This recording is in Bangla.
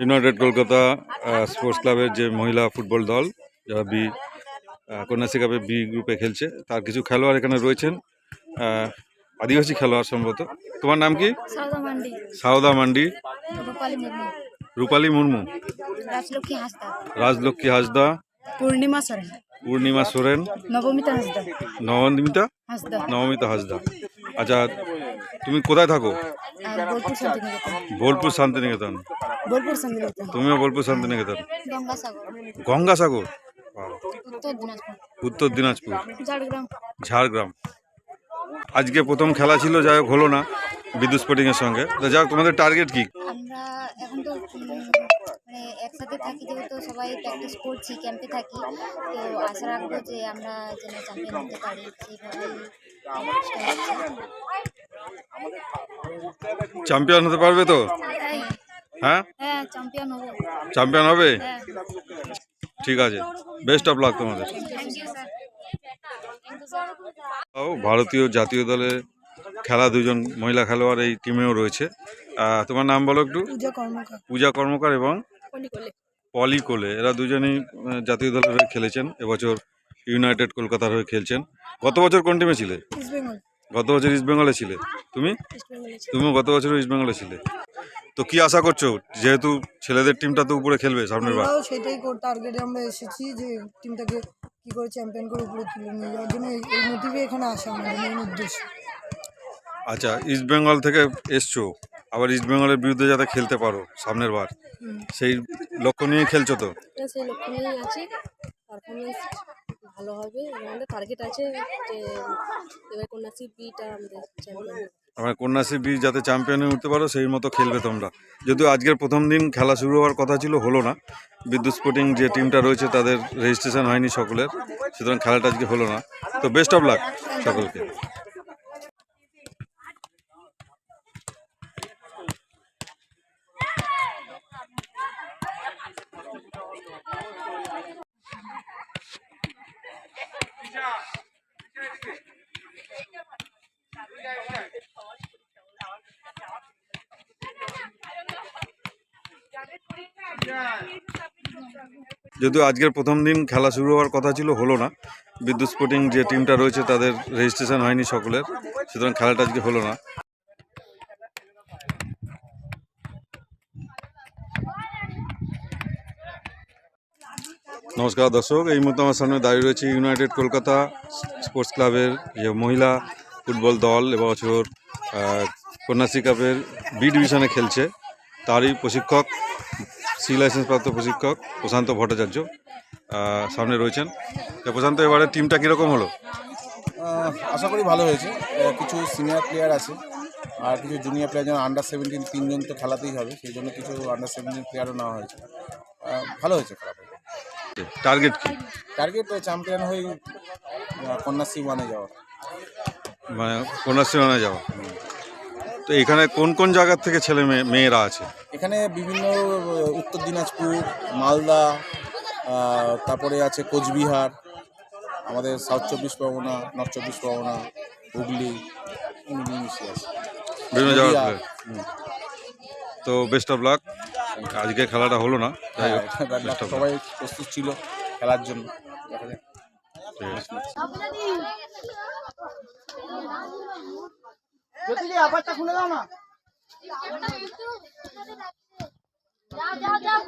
ইউনাইটেড কলকাতা স্পোর্টস ক্লাবের যে মহিলা ফুটবল দল যারা বি কন্যাশ্রী কাপে বি গ্রুপে খেলছে তার কিছু খেলোয়াড় এখানে রয়েছেন আদিবাসী খেলোয়াড় সম্ভবত। তোমার নাম কি? সাউদা মান্ডি। রূপালী মুর্মু। রাজলক্ষ্মী হাসদা। পূর্ণিমা সরেন। পূর্ণিমা সোরেন। নবমিতা হাসদা। নবমিতা? হাসদা। নবমিতা হাসদা। আচ্ছা তুমি কোথায় থাকো? বোলপুর শান্তিনিকেতন। বোলপুর শান্তিনিকেতন। তুমিও বোলপুর শান্তিনিকেতন? গঙ্গাসাগর। গঙ্গাসাগর? উত্তর দিনাজপুর। উত্তর দিনাজপুর। ঝাড়গ্রাম। ঝাড়গ্রাম। আজকে প্রথম খেলা ছিল যাই হোক হলো না বিদ্যুৎ স্পোর্টিংয়ের সঙ্গে। তো যাই হোক তোমাদের টার্গেট কি? আমরা এখন তো মানে একসাথে থাকি যেহেতু সবাই প্র্যাকটিস করছি ক্যাম্পে থাকি তো আশা রাখব যে আমরা যেন চ্যাম্পিয়ন হতে পারি সেইভাবেই চ্যাম্পিয়ন হতে পারবে তো? হ্যাঁ? চ্যাম্পিয়ন হবে। হ্যাঁ। ঠিক আছে। বেস্ট অফ লাক তোমাদের। থ্যাংক ইউ স্যার ও ভারতীয় জাতীয় দলের খেলা দুজন মহিলা খেলোয়াড় এই টিমেও রয়েছে। তোমার নাম বলো একটু? পূজা কর্মকার। এবং পলি কোলে এরা দুজনেই জাতীয় দলের হয়ে খেলেছেন। এবছর ইউনাইটেড কলকাতার হয়ে খেলছেন। গত বছর কোন টিমে ছিলে? গত বছর ইস্ট বেঙ্গলে ছিলে। তুমি? তুমিও গত বছর ইস্ট বেঙ্গলে ছিলে। তো কি আশা করছ? যেহেতু ছেলেদের টিমটা তো উপরে খেলবে সামনের বার। আমরাও সেটাই টার্গেটে আমরা এসেছি যে টিমটাকে কি করে চ্যাম্পিয়ন করে উপরে তুলে নিয়ে যাওয়ার জন্য এই- এই মোটিভে এখানে আসা আমাদের মেন উদ্দেশ্য। আচ্ছা ইস্ট বেঙ্গল থেকে এসছো আবার ইস্ট বেঙ্গলের বিরুদ্ধে যাতে খেলতে পারো সামনের বার সেই লক্ষ্য নিয়ে খেলছো তো? সেই লক্ষ্য নিয়েই আছি। পারফরমেন্স ভালো হবে এবং আমাদের টার্গেট আছে যে এবার কন্যাশ্রী বিটা আমাদের চ্যাম্পিয়ন আমার কন্যাশ্রী বি যাতে চ্যাম্পিয়নে উঠতে পারো, সেই মতো খেলবে তোমরা। যদিও আজকের প্রথম দিন খেলা শুরু হওয়ার কথা ছিল, হলো না। বিদ্যুৎ স্পোর্টিং যে টিমটা রয়েছে, তাদের রেজিস্ট্রেশন হয়নি সকলের। সুতরাং খেলাটা আজকে হলো না। তো বেস্ট অফ লাক সকলকে। যদিও আজকের প্রথম দিন খেলা শুরু হওয়ার কথা ছিল, হলো না। বিদ্যুৎ স্পোর্টিং যে টিমটা রয়েছে, তাদের রেজিস্ট্রেশন হয়নি সকলের। সুতরাং খেলাটা আজকে হলো না। নমস্কার দর্শক, এই মুহূর্তে আমার সামনে দাঁড়িয়ে রয়েছে ইউনাইটেড কলকাতা স্পোর্টস ক্লাবের যে মহিলা ফুটবল দল এবছর কন্যাশ্রী কাপের বি ডিভিশনে খেলছে। তারই প্রশিক্ষক সি লাইসেন্স প্রাপ্ত প্রশিক্ষক প্রশান্ত ভট্টাচার্য সামনে রয়েছেন। তো প্রশান্ত এবারে টিমটা কীরকম হলো? আশা করি ভালো হয়েছে। কিছু সিনিয়র প্লেয়ার আছে আর কিছু জুনিয়র প্লেয়ার যেমন আন্ডার সেভেন্টিন তিনজন তো খেলাতেই হবে সেই জন্য কিছু আন্ডার সেভেন্টিন প্লেয়ারও নেওয়া হয়েছে। ভালো হয়েছে টার্গেট কি? টার্গেট চ্যাম্পিয়ন হয়ে কন্যাশ্রী ওয়ানে যাওয়া। মানে কন্যাশ্রী মানে যাওয়া। তো এখানে কোন কোন জায়গার থেকে ছেলে মেয়ে মেয়েরা আছে? এখানে বিভিন্ন উত্তর দিনাজপুর মালদা তারপরে আছে কোচবিহার আমাদের সাউথ চব্বিশ পরগনা নর্থ চব্বিশ পরগনা হুগলি মিলিয়ে আছে। বিভিন্ন। হুম। তো বেস্ট অফ লাক আজকে খেলাটা হলো না হ্যাঁ, সবাই প্রস্তুত ছিল খেলার জন্য। দেখা যাক। জ্যোতিজি আবারটা খুলে দাও না। যাও যাও।